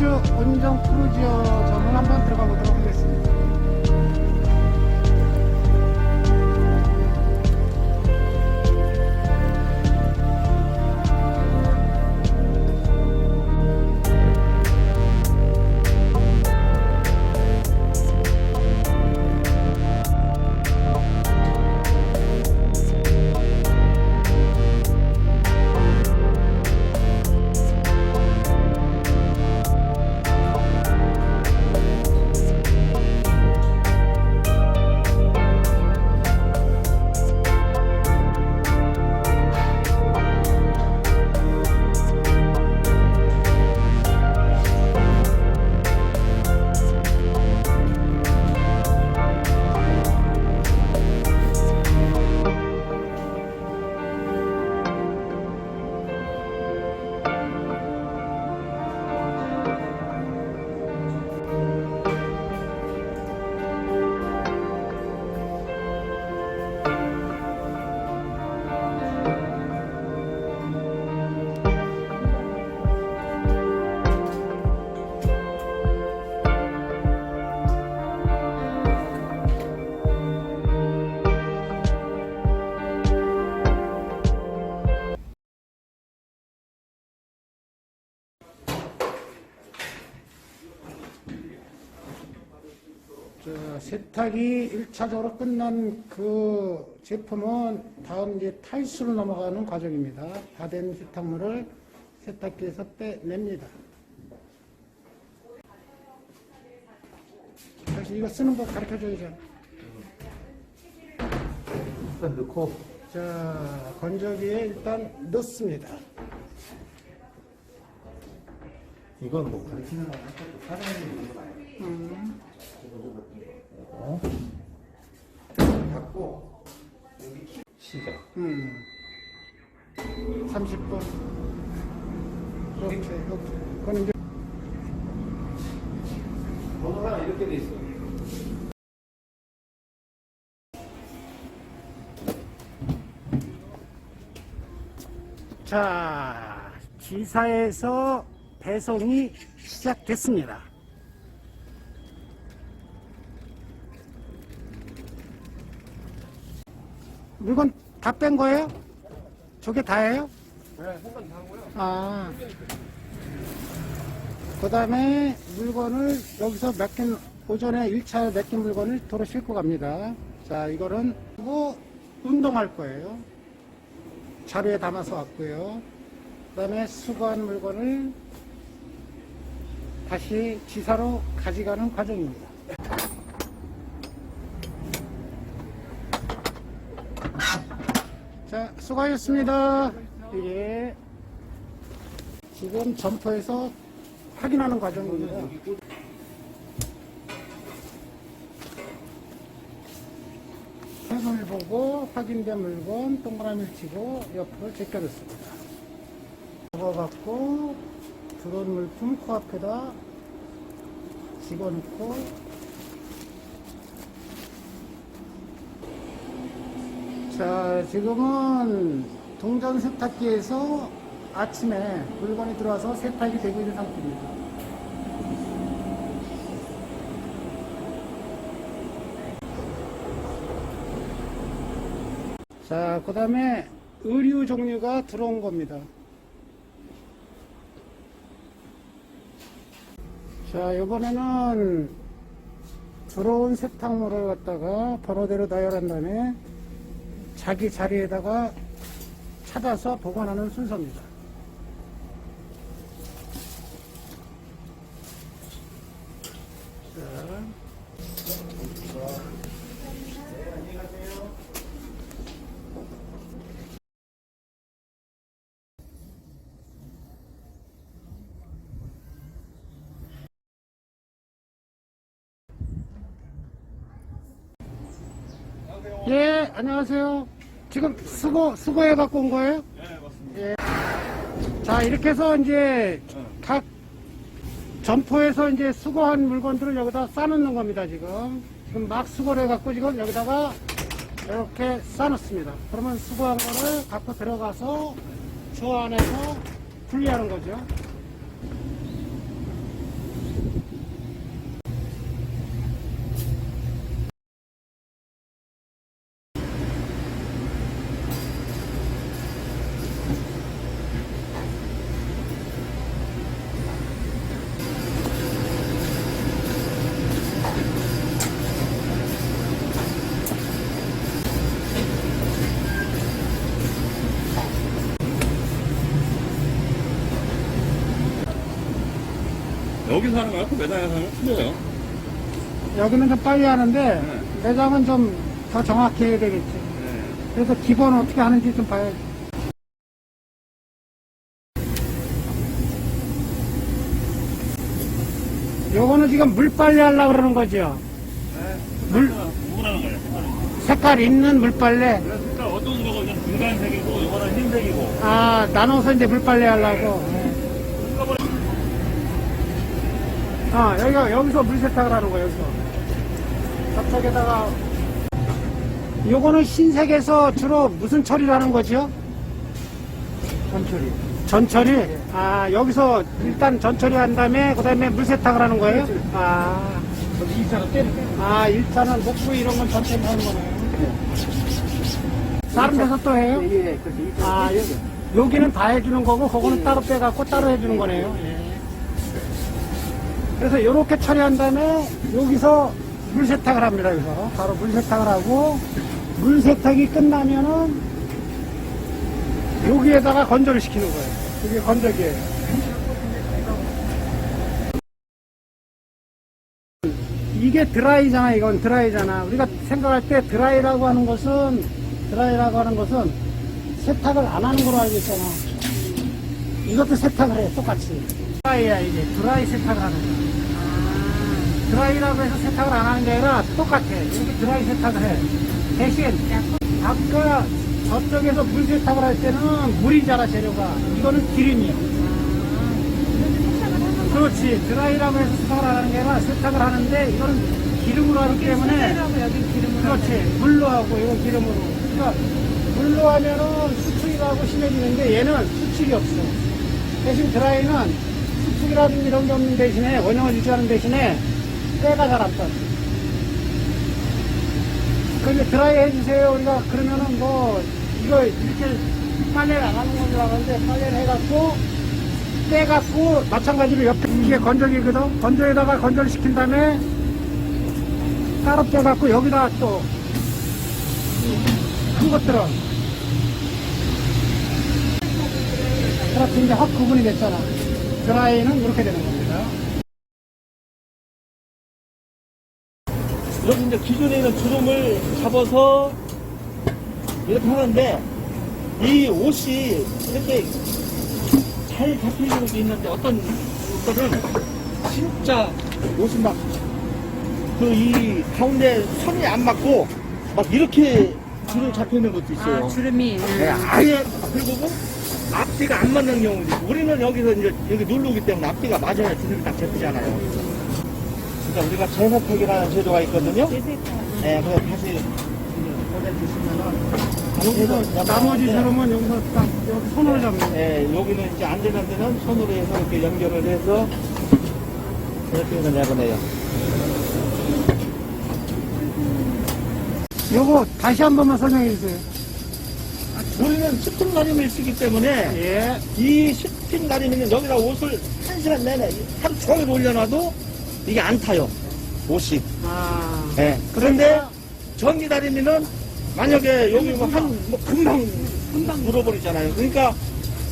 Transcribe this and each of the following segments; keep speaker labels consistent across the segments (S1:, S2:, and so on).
S1: 파주 온정 크루지어점을 한번 들어가 보도록 하겠습니다. 세탁이 1차적으로 끝난 그 제품은 다음 이제 탈수로 넘어가는 과정입니다. 다 된 세탁물을 세탁기에서 빼냅니다. 다시 이거 쓰는 법 가르쳐 줘야죠.
S2: 일단 넣고
S1: 자, 건조기에 일단 넣습니다.
S2: 이건 뭐 가르치는 거 사장님이 어? 닫고 여기 키- 시작
S1: 음. 30분. 이렇게, 이렇게. 그건 이제
S2: 번호가 이렇게 돼 있어
S1: 자, 지사에서 배송이 시작됐습니다. 물건 다 뺀 거예요? 저게 다예요?
S2: 네 한번 다 하고요
S1: 아. 그 다음에 물건을 여기서 맡긴, 오전에 1차 맡긴 물건을 도로 싣고 갑니다. 자, 이거는 뭐 운동할 거예요. 자루에 담아서 왔고요. 그 다음에 수거한 물건을 다시 지사로 가져가는 과정입니다. 자, 수고하셨습니다. 예. 지금 점퍼에서 확인하는 과정입니다. 손을 보고 확인된 물건 동그라미를 치고 옆으로 제껴놓습니다. 접어갖고 들어온 물품 코앞에다 집어넣고 자 지금은 동전 세탁기에서 아침에 물건이 들어와서 세탁이 되고 있는 상태입니다. 자, 그 다음에 의류 종류가 들어온 겁니다. 자, 이번에는 들어온 세탁물을 갖다가 번호대로 나열한 다음에 자기 자리에다가 찾아서 보관하는 순서입니다. 자. 예, 안녕하세요. 지금 수고, 수고해 갖고 온 거예요? 네, 맞습니다. 예. 자, 이렇게 해서 이제 각 점포에서 이제 수거한 물건들을 여기다 싸놓는 겁니다, 지금. 지금 막 수거를 해 갖고 지금 여기다가 이렇게 싸놓습니다. 그러면 수거한 거를 갖고 들어가서 저 안에서 분리하는 거죠.
S3: 여기서 하는 거야? 그 매장에서 하는 거 틀려요.
S1: 여기는 좀 빨리 하는데
S3: 네.
S1: 매장은 좀 더 정확히 해야 되겠지.
S3: 네.
S1: 그래서 기본 어떻게 하는지 좀 봐야지. 요거는 지금 물 빨래 하려고 그러는 거죠. 물,
S3: 누구라는 거예요?
S1: 색깔 있는 물 빨래.
S3: 그래서 색깔 어떤 거가 이제 중간색이고, 이거는 흰색이고.
S1: 아, 나눠서 이제 물 빨래 하려고. 아, 여기가, 여기서 물 세탁을 하는 거예요, 여기서. 저쪽에다가. 요거는 흰색에서 주로 무슨 처리를 하는 거죠?
S2: 천천히.
S1: 전처리? 아, 여기서 일단 전처리 한 다음에, 그 다음에 물 세탁을 하는 거예요? 아,
S2: 저기 이사람 때릴 때.
S1: 아, 일단은 목부 이런 건 전처리 하는 거네요. 다른 데서 또 해요?
S2: 예, 그렇게 이사람
S1: 아, 여-. 여기는 다 해주는 거고, 그거는 따로 빼갖고 따로 해주는 거네요. 예. 그래서 이렇게 처리한 다음에, 여기서 물 세탁을 합니다, 여기서. 바로 물 세탁을 하고, 물 세탁이 끝나면은, 여기에다가 건조를 시키는 거예요. 이게 건조기예요. 이게 드라이잖아, 이건 드라이잖아. 우리가 생각할 때 드라이라고 하는 것은, 드라이라고 하는 것은 세탁을 안 하는 걸로 알고 있잖아. 이것도 세탁을 해, 똑같이. 드라이야, 이게. 드라이 세탁을 하는 거야. 드라이라고 해서 세탁을 안 하는 게 아니라 똑같아. 이렇게 드라이 세탁을 해. 대신, 아까 저쪽에서 물 세탁을 할 때는 물이잖아, 재료가. 이거는 기름이야. 그렇지. 드라이라고 해서 세탁을 안 하는 게 아니라 세탁을 하는데 이거는 기름으로 하기 때문에. 그렇지. 물로 하고 이건 기름으로. 그러니까 물로 하면은 수축이라고 심해지는데 얘는 수축이 없어. 대신 드라이는 수축이라든지 이런 게 없는 대신에 원형을 유지하는 대신에 때가 잘 안 떠. 그런데 드라이 해주세요. 우리가 그러면은 뭐 이거 이렇게 빨래를 안 하는 건줄 알았는데 빨래를 해갖고 떼갖고 마찬가지로 옆에 이게 건조기거든. 건조에다가 건조를 시킨 다음에 따로 빼갖고 여기다 또 큰 것들은 그렇게 이제 확 구분이 됐잖아. 드라이는 이렇게 되는 겁니
S4: 여기 이제 기존에 있는 주름을 잡아서 이렇게 하는데 이 옷이 이렇게 잘 잡히는 것도 있는데 어떤 것들은 진짜 옷이 막 그 이 가운데 선이 안 맞고 막 이렇게 주름 잡혀 있는 것도 있어요.
S5: 아, 주름이.
S4: 네, 아예 그리고 앞뒤가 안 맞는 경우도 있고 우리는 여기서 이제 여기 누르기 때문에 앞뒤가 맞아야 주름이 딱 잡히잖아요. 그러니까 우리가 재세탁이라는 제도가 있거든요. 네, 그래서 다시
S1: 여기서 나머지 주름은 여기서 딱 여기 손으로 잡는
S4: 네, 여기는 이제 안 되는 데는 손으로 해서 이렇게 연결을 해서 이렇게 해서 내보내요.
S1: 요거 다시 한 번만 설명해 주세요.
S4: 우리는 스팀 가림을 쓰기 때문에
S1: 예.
S4: 이 스팀 가림이는 여기다 옷을 한 시간 내내 하루 종일 올려놔도 이게 안 타요. 옷이.
S1: 아.
S4: 네. 그런데 전기 다리미는 만약에 여기 뭐 한, 뭐 금방, 금방 물어버리잖아요. 그러니까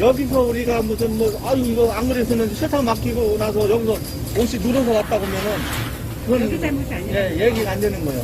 S4: 여기서 우리가 무슨 뭐, 아유, 이거 안 그랬으면 세탁 맡기고 나서 여기서 옷이 늘어서 왔다 그러면은 그건
S5: 여기 잘못이 아니야.
S4: 예, 얘기가 안 되는 거예요.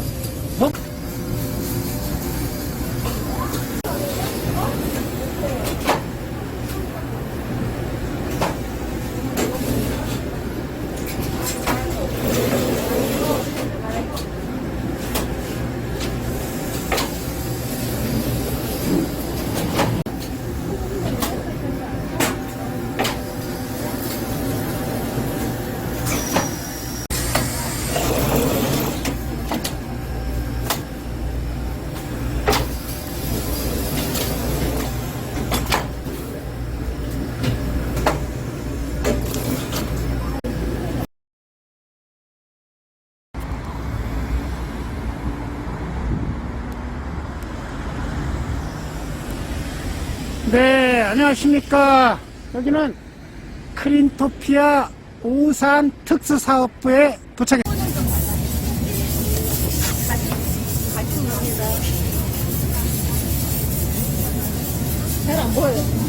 S1: 네, 안녕하십니까. 여기는 크린토피아 오산 특수사업부에 도착했습니다.
S5: 잘안 보여요.